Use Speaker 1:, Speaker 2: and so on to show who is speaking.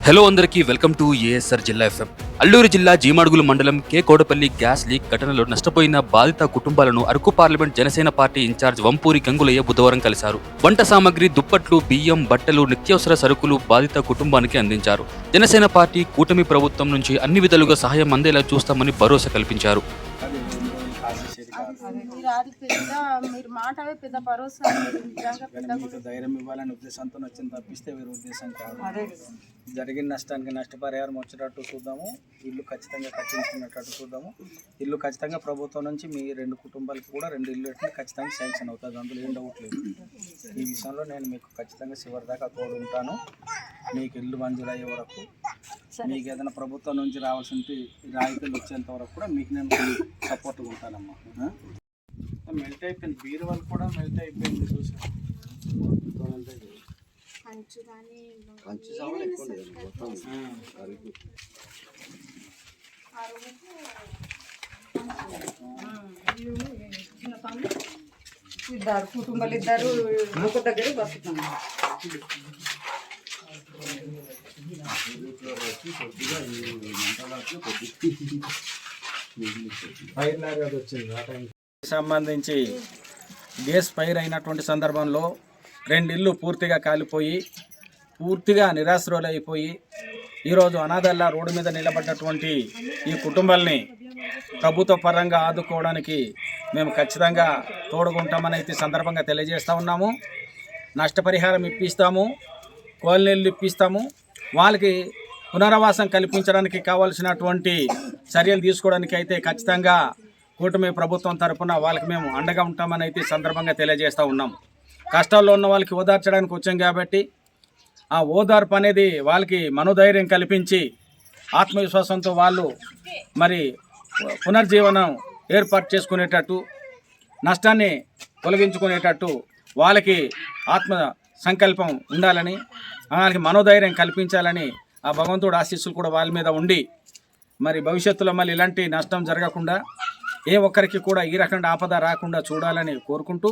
Speaker 1: Hello అందరికీ welcome to ASR జిల్లా FM Alluri జిల్లా జీమాడుగుల మండలం కే కోడపల్లి గ్యాస్ లీక్ ఘటనలో నష్టపోయిన బాధిత కుటుంబాలను Araku parliament Janasena party incharge Vampuri Gangulayya బుధవారం కలిశారు. వంట సామాగ్రి దుప్పట్లు బియ్యం బట్టలు నిత్యావసర సరుకులు బాధిత కుటుంబానికి అందించారు. జనసేన పార్టీ కూటమి ప్రభుత్వం నుంచి అన్ని విధాలుగా సహాయం అందేలా చూస్తామని భరోసా కల్పించారు.
Speaker 2: మీరు అది పెద్ద మీరు మాటవే పెద్ద భరోసా మీరు నిజంగా పెద్ద
Speaker 3: మీకు ధైర్యం ఇవ్వాలనే ఉద్దేశంతో వచ్చింది తప్పిస్తే వేరే ఉద్దేశం కాదు. జరిగిన నష్టానికి నష్టపరిహారం వచ్చేటట్టు చూద్దాము. ఇల్లు ఖచ్చితంగా కట్టించుకునేటట్టు చూద్దాము. ఇల్లు ఖచ్చితంగా ప్రభుత్వం నుంచి మీ రెండు కుటుంబాలకు కూడా రెండు ఇల్లు ఖచ్చితంగా శాంక్షన్ అవుతుంది. అందులో ఏం డౌట్ లేదు. ఈ విషయంలో నేను మీకు ఖచ్చితంగా చివరి దాకా తోడు ఉంటాను మీకు ఇల్లు మంజూరు అయ్యే వరకు మీకు ఏదైనా ప్రభుత్వం నుంచి రావాల్సిన రాయితీలు వచ్చేంత వరకు కూడా మీకు నేను సపోర్ట్గా ఉంటానమ్మా. మెల్ట్ అయిపోయింది. బీరు వాళ్ళు కూడా మెల్ట్ అయిపోయింది చూసాను
Speaker 4: ఇద్దరు కుటుంబాలు ఇద్దరు ఒక దగ్గర బతుకుతున్నాం
Speaker 3: సంబంధించి గ్యాస్ ఫైర్ అయినటువంటి సందర్భంలో రెండు ఇల్లు పూర్తిగా కాలిపోయి పూర్తిగా నిరాశ్రులైపోయి ఈరోజు అనాథల్లా రోడ్డు మీద నిలబడ్డటువంటి ఈ కుటుంబాల్ని ప్రభుత్వ పరంగా ఆదుకోవడానికి మేము ఖచ్చితంగా తోడుకుంటామని అయితే సందర్భంగా తెలియజేస్తూ ఉన్నాము. నష్టపరిహారం ఇప్పిస్తాము. కోళ్ళనీళ్ళు ఇప్పిస్తాము. వాళ్ళకి పునరావాసం కల్పించడానికి కావాల్సినటువంటి చర్యలు తీసుకోవడానికి అయితే ఖచ్చితంగా కూటమి ప్రభుత్వం తరఫున వాళ్ళకి మేము అండగా ఉంటామని అయితే సందర్భంగా తెలియజేస్తూ ఉన్నాం. కష్టాల్లో ఉన్న వాళ్ళకి ఓదార్చడానికి వచ్చాం కాబట్టి ఆ ఓదార్పు అనేది వాళ్ళకి మనోధైర్యం కల్పించి ఆత్మవిశ్వాసంతో వాళ్ళు మరి పునర్జీవనం ఏర్పాటు చేసుకునేటట్టు నష్టాన్ని తొలగించుకునేటట్టు వాళ్ళకి ఆత్మ సంకల్పం ఉండాలని వాళ్ళకి మనోధైర్యం కల్పించాలని ఆ భగవంతుడు ఆశీస్సులు కూడా వాళ్ళ మీద ఉండి మరి భవిష్యత్తులో మళ్ళీ ఇలాంటి నష్టం జరగకుండా ఏ ఒక్కరికి కూడా ఈ రకమైన ఆపద రాకుండా చూడాలని కోరుకుంటూ